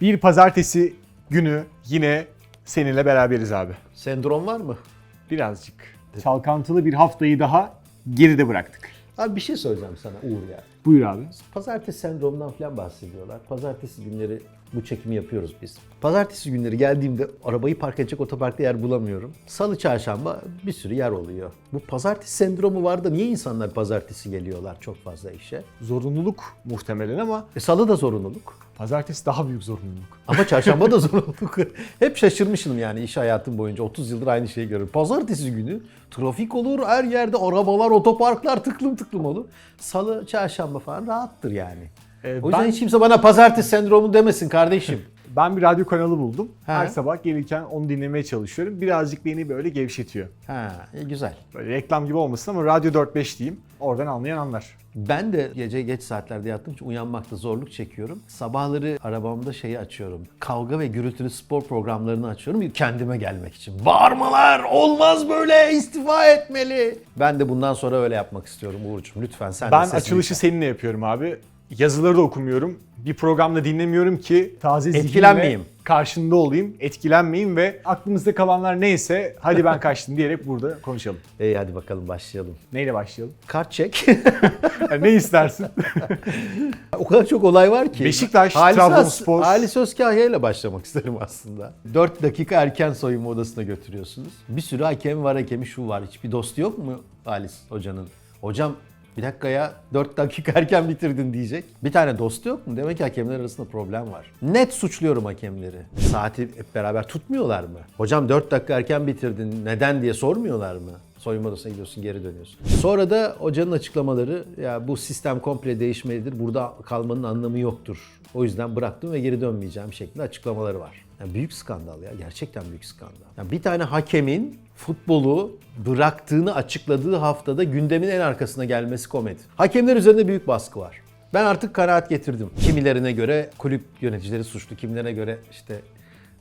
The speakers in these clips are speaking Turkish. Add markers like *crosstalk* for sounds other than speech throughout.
Bir pazartesi günü yine seninle beraberiz abi. Sendrom var mı? Birazcık çalkantılı bir haftayı daha geride bıraktık. Abi bir şey söyleyeceğim sana Uğur ya. Buyur abi. Pazartesi sendromundan falan bahsediyorlar. Pazartesi günleri bu çekimi yapıyoruz biz. Pazartesi günleri geldiğimde arabayı park edecek otoparkta yer bulamıyorum. Salı, çarşamba bir sürü yer oluyor. Bu pazartesi sendromu var da niye insanlar pazartesi geliyorlar çok fazla işe? Zorunluluk muhtemelen ama E salı da zorunluluk. Pazartesi daha büyük zorunluluk. Ama çarşamba da *laughs* zorunluluk. Hep şaşırmışım yani iş hayatım boyunca 30 yıldır aynı şeyi görüyorum. Pazartesi günü trafik olur, her yerde arabalar, otoparklar tıklım tıklım olur. Salı, çarşamba falan rahattır yani. Ee, o yüzden ben- hiç kimse bana pazartesi sendromu demesin kardeşim. *laughs* Ben bir radyo kanalı buldum. Ha. Her sabah gelirken onu dinlemeye çalışıyorum. Birazcık beni böyle gevşetiyor. ha, e, güzel. Böyle reklam gibi olmasın ama Radyo 4-5 diyeyim. Oradan anlayan anlar. Ben de gece geç saatlerde yattığım için uyanmakta zorluk çekiyorum. Sabahları arabamda şeyi açıyorum. Kavga ve gürültülü spor programlarını açıyorum kendime gelmek için. Bağırmalar olmaz böyle istifa etmeli. Ben de bundan sonra öyle yapmak istiyorum Uğur'cum. Lütfen sen de Ben sesini açılışı seninle yapıyorum abi. Yazıları da okumuyorum. Bir programda dinlemiyorum ki taze zihinle Etkilenmeyeyim. karşında olayım, etkilenmeyeyim ve aklımızda kalanlar neyse hadi ben *laughs* kaçtım diyerek burada konuşalım. İyi hadi bakalım başlayalım. Neyle başlayalım? Kart çek. *laughs* Yani ne istersin? *laughs* o kadar çok olay var ki. Beşiktaş, Trabzonspor. As- Halis Özkahya ile başlamak isterim aslında. 4 dakika erken soyunma odasına götürüyorsunuz. Bir sürü hakem var, hakemi şu var. Hiçbir dostu yok mu Halis hocanın? Hocam bir dakika ya 4 dakika erken bitirdin diyecek. Bir tane dostu yok mu? Demek ki hakemler arasında problem var. Net suçluyorum hakemleri. Saati hep beraber tutmuyorlar mı? Hocam 4 dakika erken bitirdin neden diye sormuyorlar mı? Soyunma odasına gidiyorsun geri dönüyorsun. Sonra da hocanın açıklamaları ya bu sistem komple değişmelidir. Burada kalmanın anlamı yoktur. O yüzden bıraktım ve geri dönmeyeceğim şeklinde açıklamaları var. Yani büyük skandal ya. Gerçekten büyük skandal. Yani bir tane hakemin futbolu bıraktığını açıkladığı haftada gündemin en arkasına gelmesi komedi. Hakemler üzerinde büyük baskı var. Ben artık kanaat getirdim. Kimilerine göre kulüp yöneticileri suçlu, kimilerine göre işte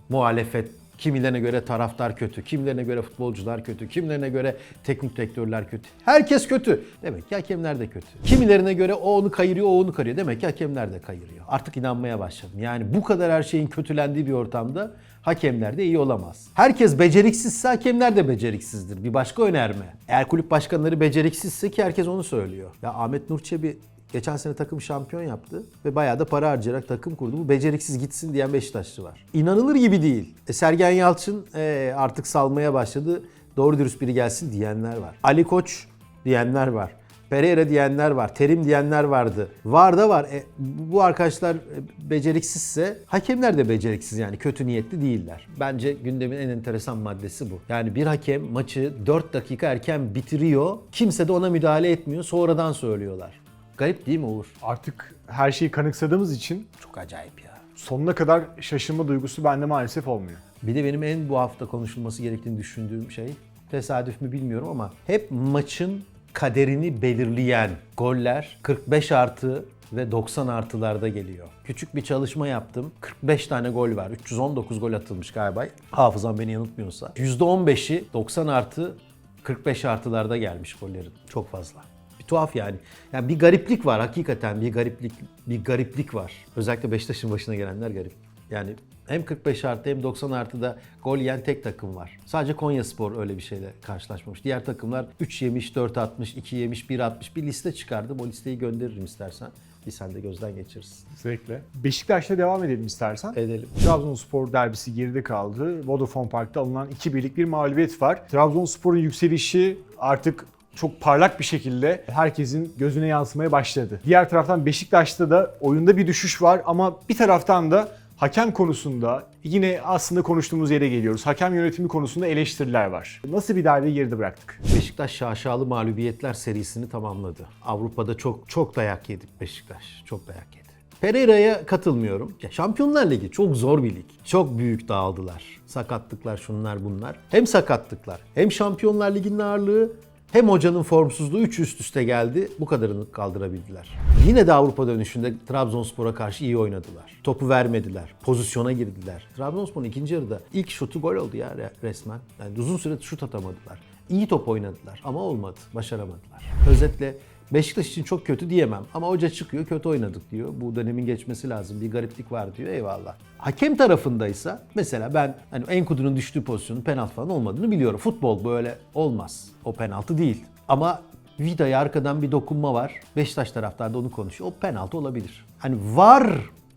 muhalefet, kimilerine göre taraftar kötü, kimilerine göre futbolcular kötü, kimilerine göre teknik direktörler kötü. Herkes kötü. Demek ki hakemler de kötü. Kimilerine göre o onu kayırıyor, o onu kayırıyor. Demek ki hakemler de kayırıyor. Artık inanmaya başladım. Yani bu kadar her şeyin kötülendiği bir ortamda hakemler de iyi olamaz. Herkes beceriksizse hakemler de beceriksizdir. Bir başka önerme. Eğer kulüp başkanları beceriksizse ki herkes onu söylüyor. Ya Ahmet Nur Çebi Geçen sene takım şampiyon yaptı ve bayağı da para harcayarak takım kurdu. Bu beceriksiz gitsin diyen Beşiktaşlı var. İnanılır gibi değil. E, Sergen Yalçın e, artık salmaya başladı. Doğru dürüst biri gelsin diyenler var. Ali Koç diyenler var. Pereira diyenler var. Terim diyenler vardı. Var da var. E, bu arkadaşlar e, beceriksizse hakemler de beceriksiz yani kötü niyetli değiller. Bence gündemin en enteresan maddesi bu. Yani bir hakem maçı 4 dakika erken bitiriyor. Kimse de ona müdahale etmiyor. Sonradan söylüyorlar. Garip değil mi Uğur? Artık her şeyi kanıksadığımız için Çok acayip ya. sonuna kadar şaşırma duygusu bende maalesef olmuyor. Bir de benim en bu hafta konuşulması gerektiğini düşündüğüm şey tesadüf mü bilmiyorum ama hep maçın kaderini belirleyen goller 45 artı ve 90 artılarda geliyor. Küçük bir çalışma yaptım. 45 tane gol var. 319 gol atılmış galiba. Hafızam beni yanıltmıyorsa. %15'i 90 artı 45 artılarda gelmiş gollerin. Çok fazla. Tuhaf yani. Yani bir gariplik var hakikaten bir gariplik bir gariplik var. Özellikle Beşiktaş'ın başına gelenler garip. Yani hem 45 artı hem 90 artıda gol yiyen tek takım var. Sadece Konya Spor öyle bir şeyle karşılaşmamış. Diğer takımlar 3 yemiş, 4 atmış, 2 yemiş, 1 atmış bir liste çıkardım. O listeyi gönderirim istersen. Bir sen de gözden geçirirsin. Zevkle. Beşiktaş'ta devam edelim istersen. Edelim. Trabzonspor derbisi geride kaldı. Vodafone Park'ta alınan 2 birlik bir mağlubiyet var. Trabzonspor'un yükselişi artık çok parlak bir şekilde herkesin gözüne yansımaya başladı. Diğer taraftan Beşiktaş'ta da oyunda bir düşüş var ama bir taraftan da hakem konusunda yine aslında konuştuğumuz yere geliyoruz. Hakem yönetimi konusunda eleştiriler var. Nasıl bir derbi geride bıraktık? Beşiktaş şaşalı mağlubiyetler serisini tamamladı. Avrupa'da çok çok dayak yedi Beşiktaş. Çok dayak yedi. Pereira'ya katılmıyorum. Ya Şampiyonlar Ligi çok zor bir lig. Çok büyük dağıldılar. Sakatlıklar şunlar bunlar. Hem sakatlıklar hem Şampiyonlar Ligi'nin ağırlığı hem hocanın formsuzluğu üç üst üste geldi. Bu kadarını kaldırabildiler. Yine de Avrupa dönüşünde Trabzonspor'a karşı iyi oynadılar. Topu vermediler. Pozisyona girdiler. Trabzonspor'un ikinci yarıda ilk şutu gol oldu ya re- resmen. Yani uzun süre şut atamadılar. İyi top oynadılar ama olmadı. Başaramadılar. Özetle Beşiktaş için çok kötü diyemem ama hoca çıkıyor kötü oynadık diyor. Bu dönemin geçmesi lazım. Bir gariplik var diyor. Eyvallah. Hakem tarafındaysa mesela ben hani Enkudu'nun düştüğü pozisyonun penaltı falan olmadığını biliyorum. Futbol böyle olmaz. O penaltı değil. Ama Vida'ya arkadan bir dokunma var. Beşiktaş taraftarı da onu konuşuyor. O penaltı olabilir. Hani var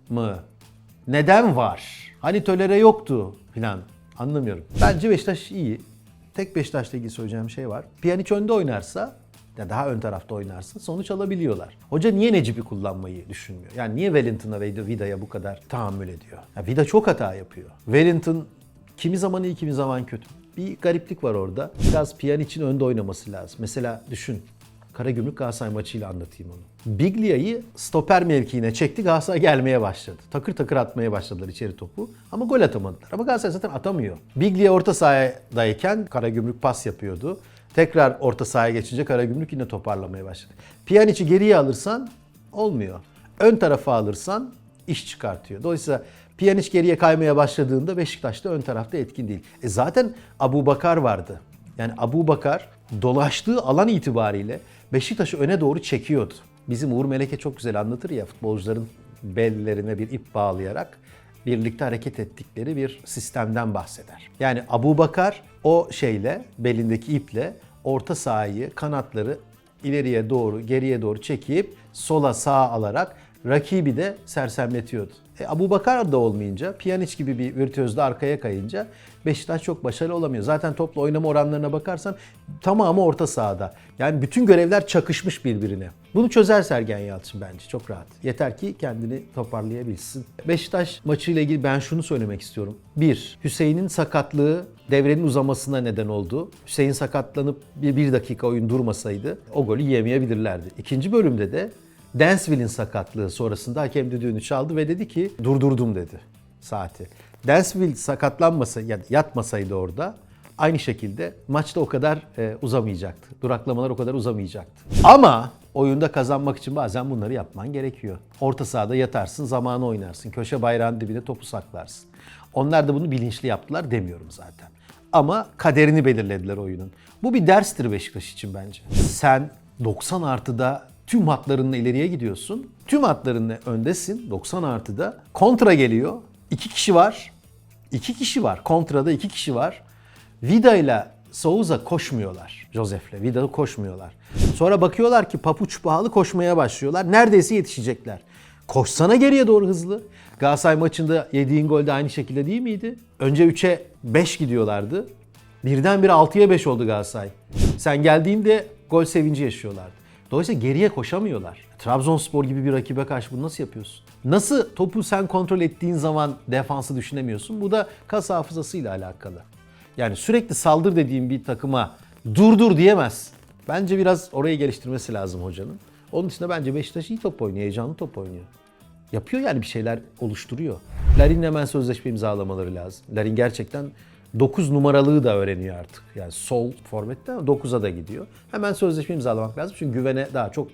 mı? Neden var? Hani tölere yoktu filan. Anlamıyorum. Bence Beşiktaş iyi. Tek Beşiktaş'la ilgili söyleyeceğim şey var. Pjanic önde oynarsa ya daha ön tarafta oynarsa sonuç alabiliyorlar. Hoca niye Necip'i kullanmayı düşünmüyor? Yani niye Wellington'a ve Vida'ya bu kadar tahammül ediyor? Ya Vida çok hata yapıyor. Wellington kimi zaman iyi kimi zaman kötü. Bir gariplik var orada. Biraz Pjanic'in önde oynaması lazım. Mesela düşün. Karagümrük Galatasaray maçıyla anlatayım onu. Biglia'yı stoper mevkiine çekti Galatasaray gelmeye başladı. Takır takır atmaya başladılar içeri topu ama gol atamadılar. Ama Galatasaray zaten atamıyor. Biglia orta sahadayken Karagümrük pas yapıyordu. Tekrar orta sahaya geçince Karagümrük yine toparlamaya başladı. Pjanic'i geriye alırsan olmuyor. Ön tarafa alırsan iş çıkartıyor. Dolayısıyla Pjanic geriye kaymaya başladığında Beşiktaş'ta ön tarafta etkin değil. E zaten Abu Bakar vardı. Yani Abu Bakar dolaştığı alan itibariyle Beşiktaş'ı öne doğru çekiyordu. Bizim Uğur Meleke çok güzel anlatır ya futbolcuların bellerine bir ip bağlayarak birlikte hareket ettikleri bir sistemden bahseder. Yani Abu Bakar o şeyle belindeki iple orta sahayı, kanatları ileriye doğru, geriye doğru çekip sola sağa alarak rakibi de sersemletiyordu. E, Abu Bakar da olmayınca, Pjanic gibi bir virtüöz de arkaya kayınca Beşiktaş çok başarılı olamıyor. Zaten topla oynama oranlarına bakarsan tamamı orta sahada. Yani bütün görevler çakışmış birbirine. Bunu çözer Sergen Yalçın bence çok rahat. Yeter ki kendini toparlayabilsin. Beşiktaş maçıyla ilgili ben şunu söylemek istiyorum. Bir, Hüseyin'in sakatlığı devrenin uzamasına neden oldu. Hüseyin sakatlanıp bir, bir dakika oyun durmasaydı o golü yiyemeyebilirlerdi. İkinci bölümde de Dansville'in sakatlığı sonrasında hakem düdüğünü çaldı ve dedi ki durdurdum dedi saati. Dansville sakatlanmasa yani yatmasaydı orada aynı şekilde maçta o kadar e, uzamayacaktı. Duraklamalar o kadar uzamayacaktı. Ama oyunda kazanmak için bazen bunları yapman gerekiyor. Orta sahada yatarsın, zamanı oynarsın. Köşe bayrağın dibine topu saklarsın. Onlar da bunu bilinçli yaptılar demiyorum zaten. Ama kaderini belirlediler oyunun. Bu bir derstir Beşiktaş için bence. Sen 90 artıda tüm hatlarınla ileriye gidiyorsun. Tüm hatlarınla öndesin 90 artıda. Kontra geliyor. İki kişi var. İki kişi var. Kontrada iki kişi var. Vida ile Souza koşmuyorlar. Josef'le. Vida koşmuyorlar. Sonra bakıyorlar ki papuç pahalı koşmaya başlıyorlar. Neredeyse yetişecekler. Koşsana geriye doğru hızlı. Galatasaray maçında yediğin gol de aynı şekilde değil miydi? Önce 3'e 5 gidiyorlardı. Birdenbire 6'ya 5 oldu Galatasaray. Sen geldiğinde gol sevinci yaşıyorlardı. Dolayısıyla geriye koşamıyorlar. Trabzonspor gibi bir rakibe karşı bunu nasıl yapıyorsun? Nasıl topu sen kontrol ettiğin zaman defansı düşünemiyorsun? Bu da kas hafızasıyla alakalı. Yani sürekli saldır dediğim bir takıma dur dur diyemez. Bence biraz orayı geliştirmesi lazım hocanın. Onun dışında bence Beşiktaş iyi top oynuyor, heyecanlı top oynuyor. Yapıyor yani bir şeyler oluşturuyor. Larin'le hemen sözleşme imzalamaları lazım. Larin gerçekten 9 numaralığı da öğreniyor artık. Yani sol forvette 9'a da gidiyor. Hemen sözleşme imzalamak lazım çünkü güvene daha çok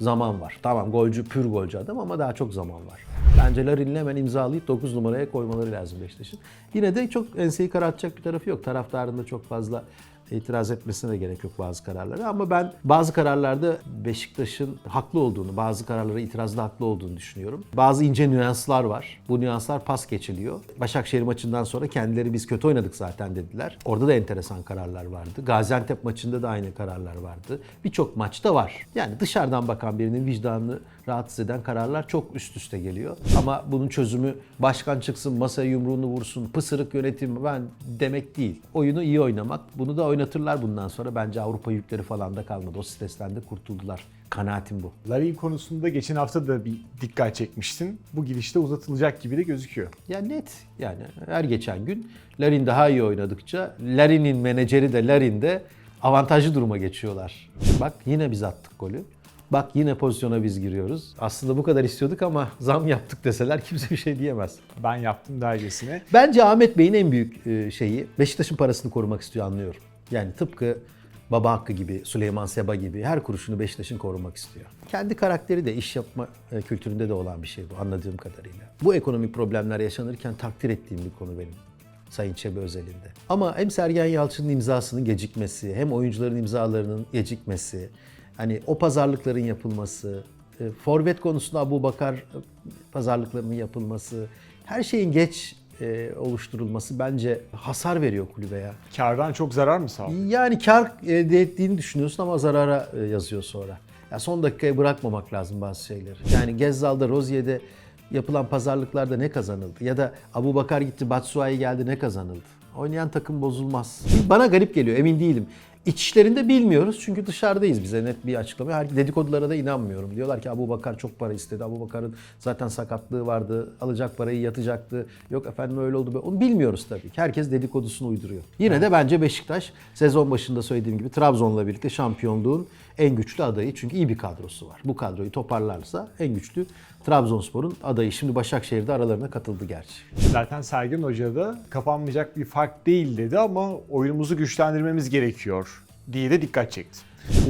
zaman var. Tamam golcü, pür golcü adam ama daha çok zaman var. Bence Larin'le hemen imzalayıp 9 numaraya koymaları lazım Beşiktaş'ın. Yine de çok enseyi karartacak bir tarafı yok. Taraftarın da çok fazla itiraz etmesine de gerek yok bazı kararlara. Ama ben bazı kararlarda Beşiktaş'ın haklı olduğunu, bazı kararlara itirazda haklı olduğunu düşünüyorum. Bazı ince nüanslar var. Bu nüanslar pas geçiliyor. Başakşehir maçından sonra kendileri biz kötü oynadık zaten dediler. Orada da enteresan kararlar vardı. Gaziantep maçında da aynı kararlar vardı. Birçok maçta var. Yani dışarıdan bakan birinin vicdanını rahatsız eden kararlar çok üst üste geliyor. Ama bunun çözümü başkan çıksın masaya yumruğunu vursun, pısırık yönetim ben demek değil. Oyunu iyi oynamak. Bunu da oynatırlar bundan sonra. Bence Avrupa yükleri falan da kalmadı. O stresten de kurtuldular. Kanaatim bu. Larin konusunda geçen hafta da bir dikkat çekmiştin. Bu gidişte uzatılacak gibi de gözüküyor. Ya net yani her geçen gün Larin daha iyi oynadıkça Larin'in menajeri de Larin de avantajlı duruma geçiyorlar. Bak yine biz attık golü. Bak yine pozisyona biz giriyoruz. Aslında bu kadar istiyorduk ama zam yaptık deseler kimse bir şey diyemez. Ben yaptım dercesine. Bence Ahmet Bey'in en büyük e, şeyi Beşiktaş'ın parasını korumak istiyor anlıyorum. Yani tıpkı Baba Hakkı gibi, Süleyman Seba gibi her kuruşunu Beşiktaş'ın korumak istiyor. Kendi karakteri de iş yapma e, kültüründe de olan bir şey bu anladığım kadarıyla. Bu ekonomik problemler yaşanırken takdir ettiğim bir konu benim. Sayın Çebi özelinde. Ama hem Sergen Yalçın'ın imzasının gecikmesi, hem oyuncuların imzalarının gecikmesi, Hani o pazarlıkların yapılması, e, forvet konusunda Abu Bakar e, pazarlıklarının yapılması, her şeyin geç e, oluşturulması bence hasar veriyor kulübe ya. Kardan çok zarar mı sağlıyor? Yani kar elde ettiğini düşünüyorsun ama zarara e, yazıyor sonra. Ya son dakikaya bırakmamak lazım bazı şeyleri. Yani Gezzal'da, Rozier'de yapılan pazarlıklarda ne kazanıldı? Ya da Abu Bakar gitti, Batshuayi geldi ne kazanıldı? Oynayan takım bozulmaz. Bana garip geliyor, emin değilim. İç işlerinde bilmiyoruz çünkü dışarıdayız bize net bir açıklama. Her dedikodulara da inanmıyorum. Diyorlar ki Abu Bakar çok para istedi. Abu Bakar'ın zaten sakatlığı vardı. Alacak parayı yatacaktı. Yok efendim öyle oldu. Onu bilmiyoruz tabii ki. Herkes dedikodusunu uyduruyor. Yine de bence Beşiktaş sezon başında söylediğim gibi Trabzon'la birlikte şampiyonluğun en güçlü adayı. Çünkü iyi bir kadrosu var. Bu kadroyu toparlarsa en güçlü Trabzonspor'un adayı. Şimdi Başakşehir'de aralarına katıldı gerçi. Zaten Sergen Hoca da kapanmayacak bir fark değil dedi ama oyunumuzu güçlendirmemiz gerekiyor diye de dikkat çekti.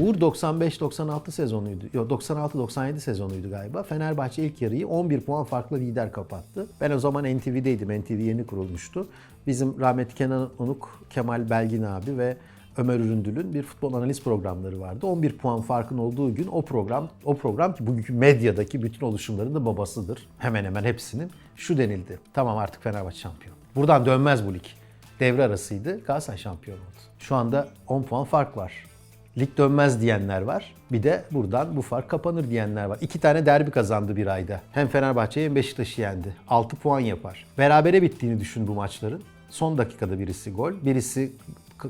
Uğur 95-96 sezonuydu. Yok 96-97 sezonuydu galiba. Fenerbahçe ilk yarıyı 11 puan farklı lider kapattı. Ben o zaman NTV'deydim. NTV yeni kurulmuştu. Bizim rahmetli Kenan Onuk, Kemal Belgin abi ve Ömer Üründül'ün bir futbol analiz programları vardı. 11 puan farkın olduğu gün o program, o program ki bugünkü medyadaki bütün oluşumların da babasıdır. Hemen hemen hepsinin. Şu denildi. Tamam artık Fenerbahçe şampiyon. Buradan dönmez bu lig. Devre arasıydı. Galatasaray şampiyon oldu. Şu anda 10 puan fark var. Lig dönmez diyenler var. Bir de buradan bu fark kapanır diyenler var. İki tane derbi kazandı bir ayda. Hem Fenerbahçe'yi hem Beşiktaş'ı yendi. 6 puan yapar. Berabere bittiğini düşün bu maçların. Son dakikada birisi gol, birisi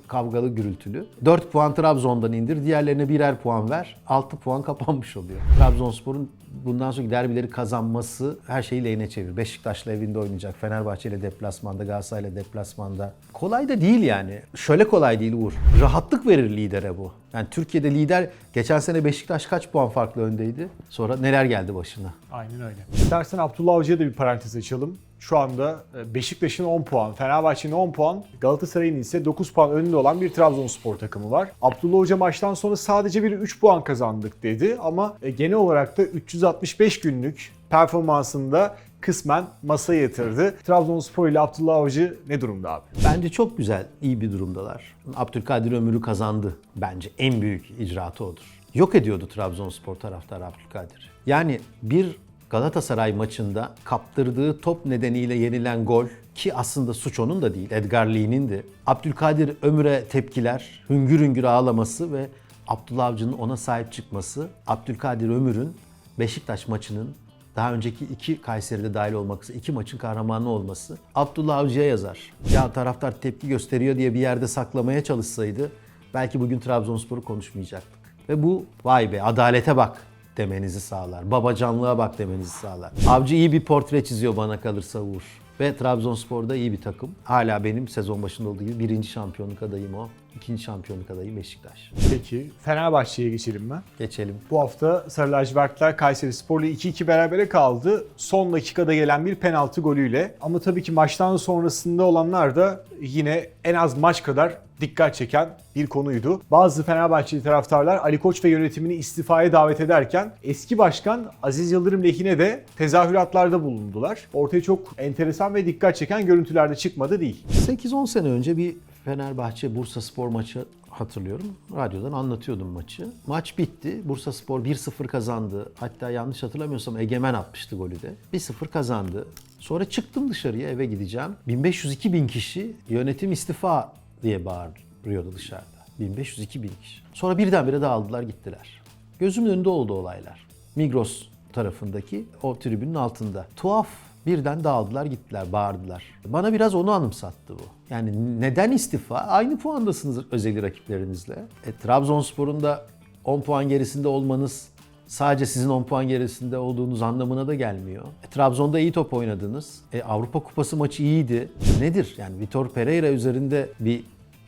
kavgalı gürültülü. 4 puan Trabzon'dan indir, diğerlerine birer puan ver. 6 puan kapanmış oluyor. Trabzonspor'un bundan sonraki derbileri kazanması her şeyi lehine çevir. Beşiktaş'la evinde oynayacak, Fenerbahçe ile deplasmanda, Galatasaray ile deplasmanda. Kolay da değil yani. Şöyle kolay değil Uğur. Rahatlık verir lidere bu. Yani Türkiye'de lider geçen sene Beşiktaş kaç puan farklı öndeydi? Sonra neler geldi başına? Aynen öyle. İstersen Abdullah Avcı'ya da bir parantez açalım. Şu anda e, Beşiktaş'ın 10 puan, Fenerbahçe'nin 10 puan, Galatasaray'ın ise 9 puan önünde olan bir Trabzonspor takımı var. Abdullah Hoca maçtan sonra sadece bir 3 puan kazandık dedi ama e, genel olarak da 365 günlük performansında kısmen masaya yatırdı. Trabzonspor ile Abdullah Avcı ne durumda abi? Bence çok güzel, iyi bir durumdalar. Abdülkadir Ömür'ü kazandı. Bence en büyük icraatı odur. Yok ediyordu Trabzonspor taraftarı Abdülkadir. Yani bir Galatasaray maçında kaptırdığı top nedeniyle yenilen gol ki aslında suç onun da değil, Edgar Lee'nin de. Abdülkadir Ömür'e tepkiler, hüngür hüngür ağlaması ve Abdullah Avcı'nın ona sahip çıkması, Abdülkadir Ömür'ün Beşiktaş maçının daha önceki iki Kayseri'de dahil olmak üzere iki maçın kahramanı olması Abdullah Avcı'ya yazar. Ya taraftar tepki gösteriyor diye bir yerde saklamaya çalışsaydı belki bugün Trabzonspor'u konuşmayacaktık. Ve bu vay be adalete bak demenizi sağlar. Babacanlığa bak demenizi sağlar. Avcı iyi bir portre çiziyor bana kalırsa Uğur. Ve Trabzonspor'da iyi bir takım. Hala benim sezon başında olduğu gibi birinci şampiyonluk adayım o. İkinci şampiyonluk adayı Beşiktaş. Peki Fenerbahçe'ye geçelim ben. Geçelim. Bu hafta Sarı Lacivertler Kayseri Spor'la 2-2 berabere kaldı. Son dakikada gelen bir penaltı golüyle. Ama tabii ki maçtan sonrasında olanlar da yine en az maç kadar dikkat çeken bir konuydu. Bazı Fenerbahçeli taraftarlar Ali Koç ve yönetimini istifaya davet ederken eski başkan Aziz Yıldırım lehine de tezahüratlarda bulundular. Ortaya çok enteresan ve dikkat çeken görüntüler de çıkmadı değil. 8-10 sene önce bir Fenerbahçe Bursa Spor maçı hatırlıyorum. Radyodan anlatıyordum maçı. Maç bitti. Bursa Spor 1-0 kazandı. Hatta yanlış hatırlamıyorsam Egemen atmıştı golü de. 1-0 kazandı. Sonra çıktım dışarıya eve gideceğim. 1502 bin kişi yönetim istifa diye bağırıyordu dışarıda. 1502 bin kişi. Sonra birdenbire dağıldılar gittiler. Gözümün önünde oldu olaylar. Migros tarafındaki o tribünün altında. Tuhaf birden dağıldılar gittiler, bağırdılar. Bana biraz onu anımsattı bu. Yani neden istifa? Aynı puandasınız özeli rakiplerinizle. E, Trabzonspor'un da 10 puan gerisinde olmanız sadece sizin 10 puan gerisinde olduğunuz anlamına da gelmiyor. E, Trabzon'da iyi top oynadınız. E, Avrupa Kupası maçı iyiydi. Nedir? Yani Vitor Pereira üzerinde bir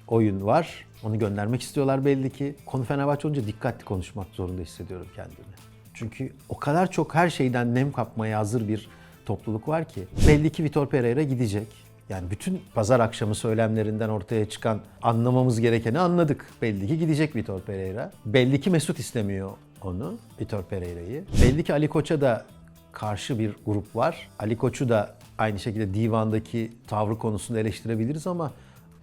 oyun var. Onu göndermek istiyorlar belli ki. Konu Fenerbahçe olunca dikkatli konuşmak zorunda hissediyorum kendimi. Çünkü o kadar çok her şeyden nem kapmaya hazır bir topluluk var ki. Belli ki Vitor Pereira gidecek. Yani bütün pazar akşamı söylemlerinden ortaya çıkan anlamamız gerekeni anladık. Belli ki gidecek Vitor Pereira. Belli ki Mesut istemiyor onu, Vitor Pereira'yı. Belli ki Ali Koç'a da karşı bir grup var. Ali Koç'u da aynı şekilde divandaki tavrı konusunda eleştirebiliriz ama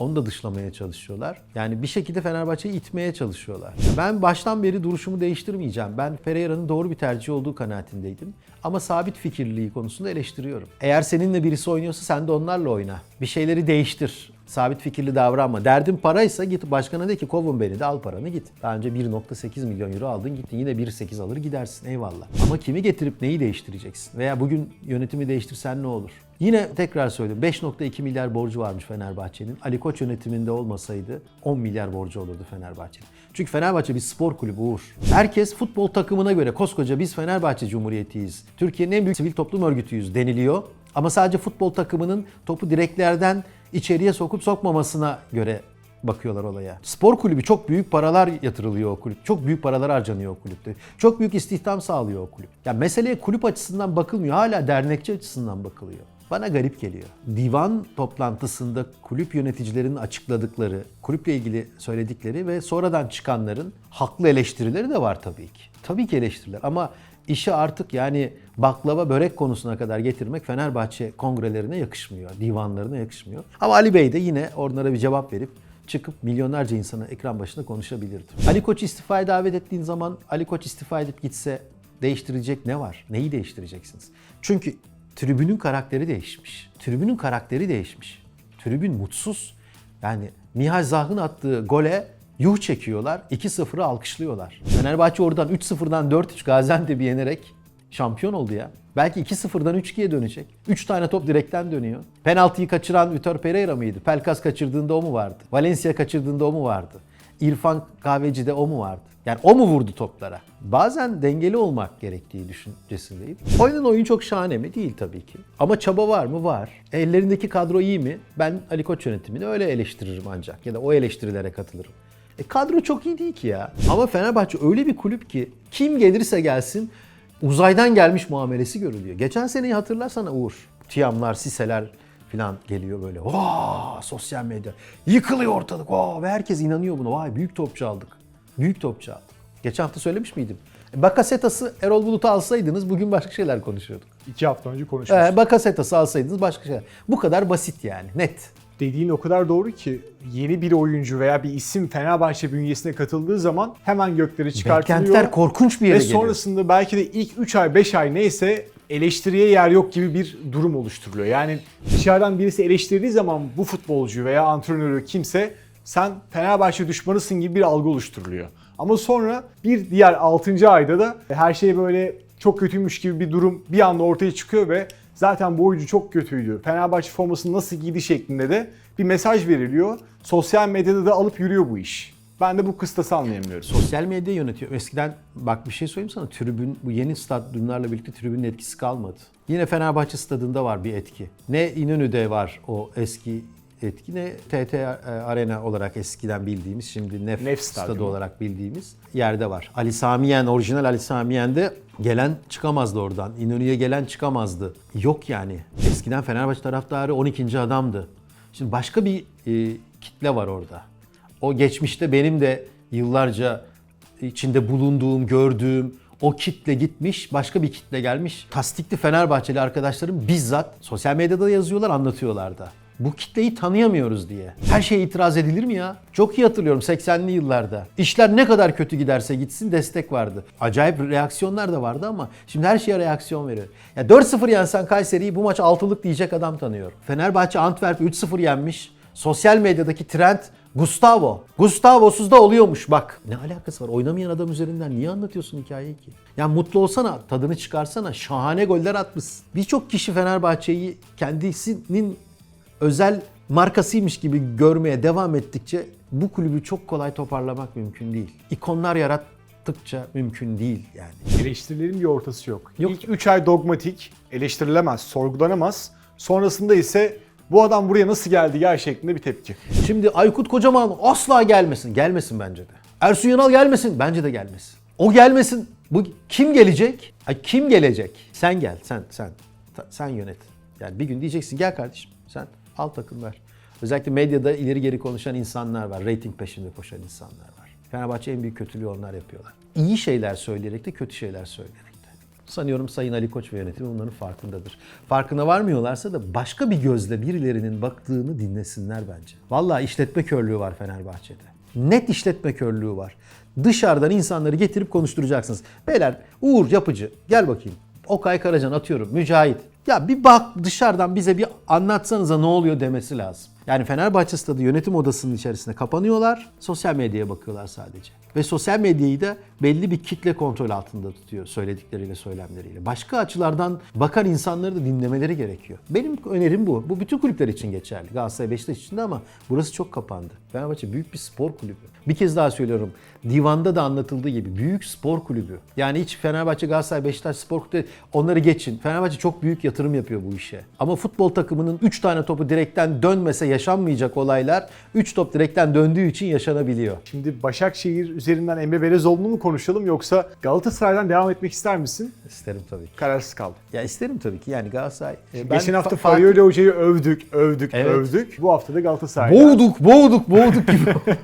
Onu da dışlamaya çalışıyorlar. Yani bir şekilde Fenerbahçe'yi itmeye çalışıyorlar. Ben baştan beri duruşumu değiştirmeyeceğim. Ben Pereira'nın doğru bir tercih olduğu kanaatindeydim. Ama sabit fikirliliği konusunda eleştiriyorum. Eğer seninle birisi oynuyorsa sen de onlarla oyna. Bir şeyleri değiştir. Sabit fikirli davranma. Derdin paraysa git başkana de ki kovun beni de al paranı git. Daha önce 1.8 milyon euro aldın gittin yine 1.8 alır gidersin eyvallah. Ama kimi getirip neyi değiştireceksin? Veya bugün yönetimi değiştirsen ne olur? Yine tekrar söylüyorum 5.2 milyar borcu varmış Fenerbahçe'nin. Ali Koç yönetiminde olmasaydı 10 milyar borcu olurdu Fenerbahçe'nin. Çünkü Fenerbahçe bir spor kulübü Uğur. Herkes futbol takımına göre koskoca biz Fenerbahçe Cumhuriyeti'yiz. Türkiye'nin en büyük sivil toplum örgütüyüz deniliyor. Ama sadece futbol takımının topu direklerden içeriye sokup sokmamasına göre bakıyorlar olaya. Spor kulübü çok büyük paralar yatırılıyor o kulüp. Çok büyük paralar harcanıyor o kulüpte. Çok büyük istihdam sağlıyor o kulüp. Ya meseleye kulüp açısından bakılmıyor. Hala dernekçi açısından bakılıyor. Bana garip geliyor. Divan toplantısında kulüp yöneticilerinin açıkladıkları, kulüple ilgili söyledikleri ve sonradan çıkanların haklı eleştirileri de var tabii ki. Tabii ki eleştiriler ama işi artık yani baklava börek konusuna kadar getirmek Fenerbahçe kongrelerine yakışmıyor, divanlarına yakışmıyor. Ama Ali Bey de yine onlara bir cevap verip çıkıp milyonlarca insana ekran başında konuşabilirdi. Ali Koç istifaya davet ettiğin zaman Ali Koç istifa edip gitse değiştirecek ne var? Neyi değiştireceksiniz? Çünkü tribünün karakteri değişmiş. Tribünün karakteri değişmiş. Tribün mutsuz. Yani Nihal Zah'ın attığı gole yuh çekiyorlar. 2-0'ı alkışlıyorlar. Fenerbahçe oradan 3-0'dan 4-3 Gaziantep'i yenerek şampiyon oldu ya. Belki 2-0'dan 3-2'ye dönecek. 3 tane top direkten dönüyor. Penaltıyı kaçıran Vitor Pereira mıydı? Pelkas kaçırdığında o mu vardı? Valencia kaçırdığında o mu vardı? İrfan Kahveci'de o mu vardı? Yani o mu vurdu toplara? Bazen dengeli olmak gerektiği düşüncesindeyim. Oyunun oyun çok şahane mi? Değil tabii ki. Ama çaba var mı? Var. Ellerindeki kadro iyi mi? Ben Ali Koç yönetimini öyle eleştiririm ancak. Ya da o eleştirilere katılırım. E kadro çok iyi değil ki ya. Ama Fenerbahçe öyle bir kulüp ki kim gelirse gelsin uzaydan gelmiş muamelesi görülüyor. Geçen seneyi hatırlarsana Uğur. Tiamlar, Siseler falan geliyor böyle. Vaa sosyal medya. Yıkılıyor ortalık. Vaa ve herkes inanıyor buna. Vay büyük topçu aldık. Büyük topçu aldık. Geçen hafta söylemiş miydim? E, Bakasetas'ı Erol Bulut'u alsaydınız bugün başka şeyler konuşuyorduk. İki hafta önce konuşmuştuk. E, Bakasetas'ı alsaydınız başka şeyler. Bu kadar basit yani. Net. Dediğin o kadar doğru ki yeni bir oyuncu veya bir isim Fenerbahçe bünyesine katıldığı zaman hemen gökleri çıkartılıyor. Beklentiler korkunç bir yere Ve geliyor. sonrasında belki de ilk 3 ay 5 ay neyse eleştiriye yer yok gibi bir durum oluşturuluyor. Yani dışarıdan birisi eleştirdiği zaman bu futbolcu veya antrenörü kimse sen Fenerbahçe düşmanısın gibi bir algı oluşturuluyor. Ama sonra bir diğer 6. ayda da her şey böyle çok kötüymüş gibi bir durum bir anda ortaya çıkıyor ve zaten bu oyuncu çok kötüydü. Fenerbahçe formasını nasıl giydi şeklinde de bir mesaj veriliyor. Sosyal medyada da alıp yürüyor bu iş. Ben de bu kıstası anlayamıyorum. Sosyal medya yönetiyor. Eskiden bak bir şey söyleyeyim sana tribün bu yeni stadyumlarla birlikte tribünün etkisi kalmadı. Yine Fenerbahçe stadında var bir etki. Ne İnönü'de var o eski etki ne TT Arena olarak eskiden bildiğimiz şimdi Nef, Nef stadı olarak bildiğimiz yerde var. Ali Samiyen orijinal Ali Samiyen'de gelen çıkamazdı oradan. İnönü'ye gelen çıkamazdı. Yok yani. Eskiden Fenerbahçe taraftarı 12. adamdı. Şimdi başka bir e, kitle var orada. O geçmişte benim de yıllarca içinde bulunduğum, gördüğüm o kitle gitmiş, başka bir kitle gelmiş. Tasdikli Fenerbahçeli arkadaşlarım bizzat sosyal medyada yazıyorlar, anlatıyorlar da. Bu kitleyi tanıyamıyoruz diye. Her şeye itiraz edilir mi ya? Çok iyi hatırlıyorum 80'li yıllarda. İşler ne kadar kötü giderse gitsin destek vardı. Acayip reaksiyonlar da vardı ama şimdi her şeye reaksiyon veriyor. Ya 4-0 yensen Kayseri'yi bu maç 6'lık diyecek adam tanıyorum. Fenerbahçe Antwerp 3-0 yenmiş. Sosyal medyadaki trend Gustavo. Gustavo'suz da oluyormuş bak. Ne alakası var? Oynamayan adam üzerinden niye anlatıyorsun hikayeyi ki? Ya mutlu olsana, tadını çıkarsana. Şahane goller atmışsın. Birçok kişi Fenerbahçe'yi kendisinin özel markasıymış gibi görmeye devam ettikçe bu kulübü çok kolay toparlamak mümkün değil. İkonlar yarattıkça mümkün değil yani. Eleştirilerin bir ortası yok. Yok. İlk 3 ay dogmatik, eleştirilemez, sorgulanamaz. Sonrasında ise bu adam buraya nasıl geldi ya şeklinde bir tepki. Şimdi Aykut Kocaman asla gelmesin. Gelmesin bence de. Ersun Yanal gelmesin. Bence de gelmesin. O gelmesin. Bu kim gelecek? Ay kim gelecek? Sen gel. Sen sen sen yönet. Yani bir gün diyeceksin gel kardeşim sen al takım ver. Özellikle medyada ileri geri konuşan insanlar var. Rating peşinde koşan insanlar var. Fenerbahçe en büyük kötülüğü onlar yapıyorlar. İyi şeyler söyleyerek de kötü şeyler söyleyerek de. Sanıyorum Sayın Ali Koç ve yönetimi bunların farkındadır. Farkına varmıyorlarsa da başka bir gözle birilerinin baktığını dinlesinler bence. Vallahi işletme körlüğü var Fenerbahçe'de. Net işletme körlüğü var. Dışarıdan insanları getirip konuşturacaksınız. Beyler Uğur Yapıcı gel bakayım. Okay Karacan atıyorum. Mücahit. Ya bir bak dışarıdan bize bir anlatsanıza ne oluyor demesi lazım. Yani Fenerbahçe stadı yönetim odasının içerisinde kapanıyorlar. Sosyal medyaya bakıyorlar sadece. Ve sosyal medyayı da belli bir kitle kontrol altında tutuyor söyledikleriyle, söylemleriyle. Başka açılardan bakan insanları da dinlemeleri gerekiyor. Benim önerim bu. Bu bütün kulüpler için geçerli. Galatasaray, Beşiktaş için de ama burası çok kapandı. Fenerbahçe büyük bir spor kulübü. Bir kez daha söylüyorum. Divanda da anlatıldığı gibi büyük spor kulübü. Yani hiç Fenerbahçe, Galatasaray, Beşiktaş spor kulübü onları geçin. Fenerbahçe çok büyük yatırım yapıyor bu işe. Ama futbol takımının 3 tane topu direkten dönmese yaşanmayacak olaylar 3 top direkten döndüğü için yaşanabiliyor. Şimdi Başakşehir üzerinden Emre Belezoğlu'nu mu konuşalım yoksa Galatasaray'dan devam etmek ister misin? İsterim tabii ki. Kararsız kaldım. Ya isterim tabii ki. Yani Galatasaray... e, Geçen hafta Fa- Farioli Hoca'yı övdük, övdük, Evet. övdük. Bu hafta da Galatasaray'da Boğduk, boğduk, boğduk gibi. *laughs*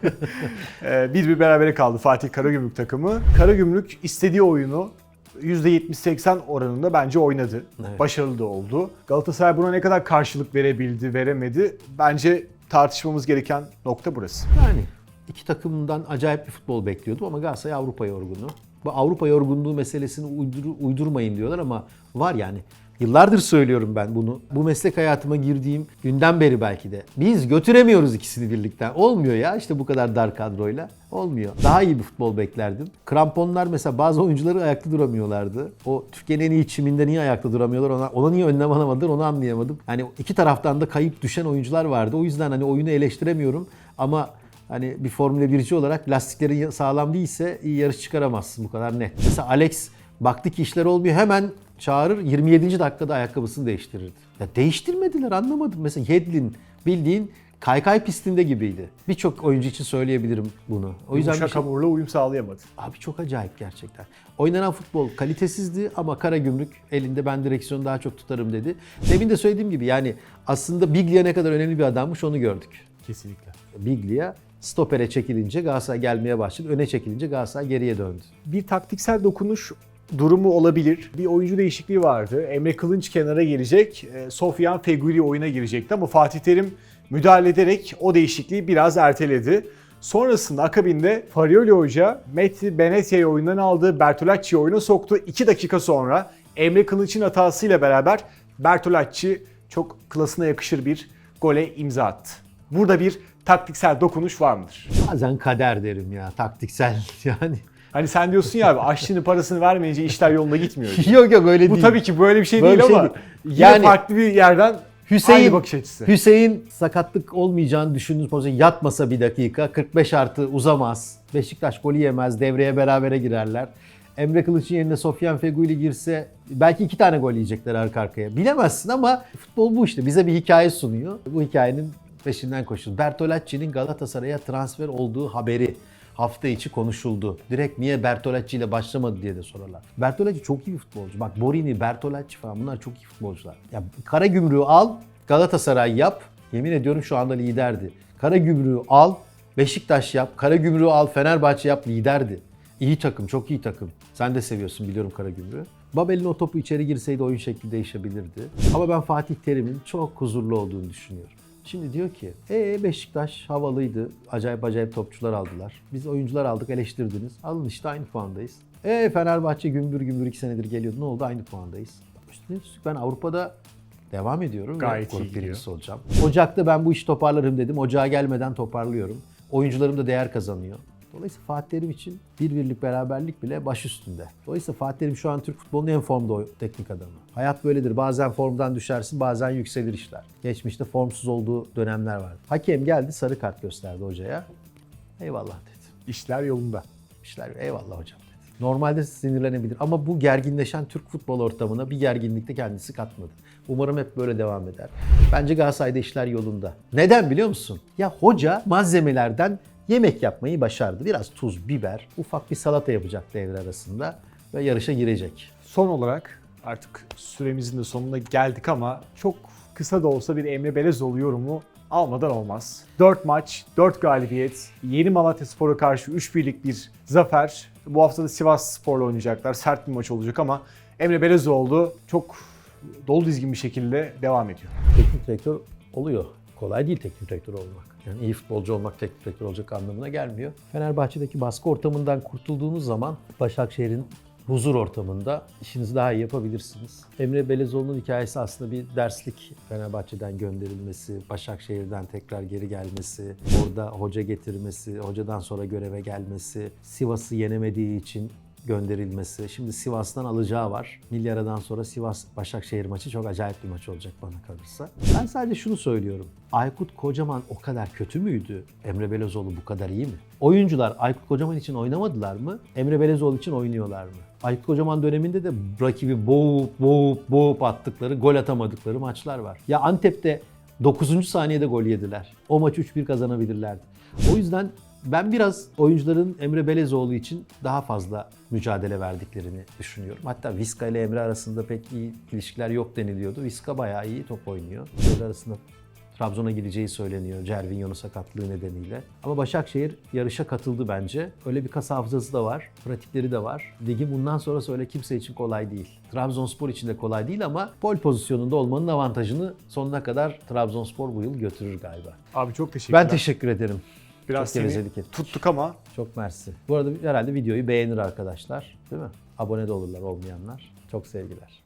Ee, bir bir berabere kaldı Fatih Karagümrük takımı. Karagümrük istediği oyunu %70-80 oranında bence oynadı. Evet. Başarılı da oldu. Galatasaray buna ne kadar karşılık verebildi, veremedi. Bence tartışmamız gereken nokta burası. yani iki takımdan acayip bir futbol bekliyordum ama Galatasaray Avrupa yorgunu. Bu Avrupa yorgunluğu meselesini uydur, uydurmayın diyorlar ama var yani. Yıllardır söylüyorum ben bunu. Bu meslek hayatıma girdiğim günden beri belki de. Biz götüremiyoruz ikisini birlikten. Olmuyor ya işte bu kadar dar kadroyla. Olmuyor. Daha iyi bir futbol beklerdim. Kramponlar mesela bazı oyuncuları ayakta duramıyorlardı. O Türkiye'nin en iyi çiminde niye ayakta duramıyorlar ona, ona niye önlem alamadılar onu anlayamadım. Hani iki taraftan da kayıp düşen oyuncular vardı. O yüzden hani oyunu eleştiremiyorum ama Hani bir Formula 1'ci olarak lastiklerin sağlam değilse iyi yarış çıkaramazsın bu kadar net. Mesela Alex baktı ki işler olmuyor hemen çağırır 27. dakikada ayakkabısını değiştirirdi. Ya değiştirmediler anlamadım. Mesela Yedlin bildiğin kaykay pistinde gibiydi. Birçok oyuncu için söyleyebilirim bunu. O yüzden bir Yumuşak şey- hamurla uyum sağlayamadı. Abi çok acayip gerçekten. Oynanan futbol kalitesizdi ama Karagümrük elinde ben direksiyonu daha çok tutarım dedi. Demin de söylediğim gibi yani aslında Biglia ne kadar önemli bir adammış onu gördük. Kesinlikle. Biglia stopere çekilince Galatasaray gelmeye başladı. Öne çekilince Galatasaray geriye döndü. Bir taktiksel dokunuş durumu olabilir. Bir oyuncu değişikliği vardı. Emre Kılınç kenara gelecek. e, Sofyan Feguli oyuna girecekti ama Fatih Terim müdahale ederek o değişikliği biraz erteledi. Sonrasında akabinde Farioli Hoca Metti Benete'yi oyundan aldı. Bertolacci'yi oyuna soktu. 2 dakika sonra Emre Kılınç'ın hatasıyla beraber Bertolacci çok klasına yakışır bir gole imza attı. Burada bir taktiksel dokunuş var mıdır? Bazen kader derim ya taktiksel *laughs* yani. Hani sen diyorsun ya abi aşçının parasını vermeyince işler yolunda gitmiyor. diye. yok yok öyle Bu değil. tabii ki böyle bir şey Böyle değil bir şey ama yine Yani farklı bir yerden Hüseyin, aynı bakış açısı. Hüseyin sakatlık olmayacağını düşündüğünüz pozisyon yatmasa bir dakika 45 artı uzamaz. Beşiktaş golü yemez devreye berabere girerler. Emre Kılıç'ın yerine Sofyan Feguli girse belki iki tane gol yiyecekler arka arkaya. Bilemezsin ama futbol bu işte. Bize bir hikaye sunuyor. Bu hikayenin peşinden koşuyoruz. Bertolacci'nin Galatasaray'a transfer olduğu haberi hafta içi konuşuldu. Direkt niye Bertolacci ile başlamadı diye de sorarlar. Bertolacci çok iyi bir futbolcu. Bak Borini, Bertolacci falan bunlar çok iyi futbolcular. Ya Karagümrük'ü al, Galatasaray yap. Yemin ediyorum şu anda liderdi. Karagümrük'ü al, Beşiktaş yap. Karagümrük'ü al, Fenerbahçe yap liderdi. İyi takım, çok iyi takım. Sen de seviyorsun biliyorum Karagümrük'ü. Babel'in o topu içeri girseydi oyun şekli değişebilirdi. Ama ben Fatih Terim'in çok huzurlu olduğunu düşünüyorum. Şimdi diyor ki, ee Beşiktaş havalıydı. Acayip acayip topçular aldılar. Biz oyuncular aldık eleştirdiniz. Alın işte aynı puandayız. Ee Fenerbahçe gümbür gümbür iki senedir geliyordu. Ne oldu? Aynı puandayız. Üstüne üstlük ben Avrupa'da devam ediyorum. Gayet iyi birincisi olacağım. Ocak'ta ben bu işi toparlarım dedim. Ocağa gelmeden toparlıyorum. Oyuncularım da değer kazanıyor. Dolayısıyla Fatih Terim için bir birlik beraberlik bile baş üstünde. Dolayısıyla Fatih Terim şu an Türk futbolunun en formda o teknik adamı. Hayat böyledir. Bazen formdan düşersin, bazen yükselir işler. Geçmişte formsuz olduğu dönemler vardı. Hakem geldi, sarı kart gösterdi hocaya. Eyvallah dedi. İşler yolunda. İşler eyvallah hocam dedi. Normalde sinirlenebilir ama bu gerginleşen Türk futbol ortamına bir gerginlikte kendisi katmadı. Umarım hep böyle devam eder. Bence Galatasaray'da işler yolunda. Neden biliyor musun? Ya hoca malzemelerden yemek yapmayı başardı. Biraz tuz, biber, ufak bir salata yapacak devre arasında ve yarışa girecek. Son olarak artık süremizin de sonuna geldik ama çok kısa da olsa bir Emre Belezoğlu yorumu almadan olmaz. 4 maç, 4 galibiyet, Yeni Malatya Spor'a karşı 3 birlik bir zafer. Bu hafta da Sivas Spor'la oynayacaklar. Sert bir maç olacak ama Emre Belezoğlu çok dolu dizgin bir şekilde devam ediyor. teknik direktör oluyor. Kolay değil teknik direktör olmak. Yani iyi futbolcu olmak teknik direktör olacak anlamına gelmiyor. Fenerbahçe'deki baskı ortamından kurtulduğunuz zaman Başakşehir'in huzur ortamında işinizi daha iyi yapabilirsiniz. Emre Belezoğlu'nun hikayesi aslında bir derslik. Fenerbahçe'den gönderilmesi, Başakşehir'den tekrar geri gelmesi, orada hoca getirmesi, hocadan sonra göreve gelmesi, Sivas'ı yenemediği için gönderilmesi. Şimdi Sivas'tan alacağı var. Milyaradan sonra Sivas Başakşehir maçı çok acayip bir maç olacak bana kalırsa. Ben sadece şunu söylüyorum. Aykut Kocaman o kadar kötü müydü? Emre Belözoğlu bu kadar iyi mi? Oyuncular Aykut Kocaman için oynamadılar mı? Emre Belözoğlu için oynuyorlar mı? Aykut Kocaman döneminde de rakibi boğup boğup boğup attıkları, gol atamadıkları maçlar var. Ya Antep'te 9. saniyede gol yediler. O maçı 3-1 kazanabilirlerdi. O yüzden ben biraz oyuncuların Emre Belezoğlu için daha fazla mücadele verdiklerini düşünüyorum. Hatta Viska ile Emre arasında pek iyi ilişkiler yok deniliyordu. Viska bayağı iyi top oynuyor. Böyle arasında Trabzon'a gideceği söyleniyor Cervinho'nun sakatlığı nedeniyle. Ama Başakşehir yarışa katıldı bence. Öyle bir kas hafızası da var, pratikleri de var. Ligin bundan sonrası öyle kimse için kolay değil. Trabzonspor için de kolay değil ama pol pozisyonunda olmanın avantajını sonuna kadar Trabzonspor bu yıl götürür galiba. Abi çok teşekkürler. Ben teşekkür ederim. Biraz çok seni gevezelik ettik. tuttuk ama Çok mersi. Bu arada herhalde videoyu beğenir arkadaşlar. Değil mi? Abone de olurlar olmayanlar. Çok sevgiler.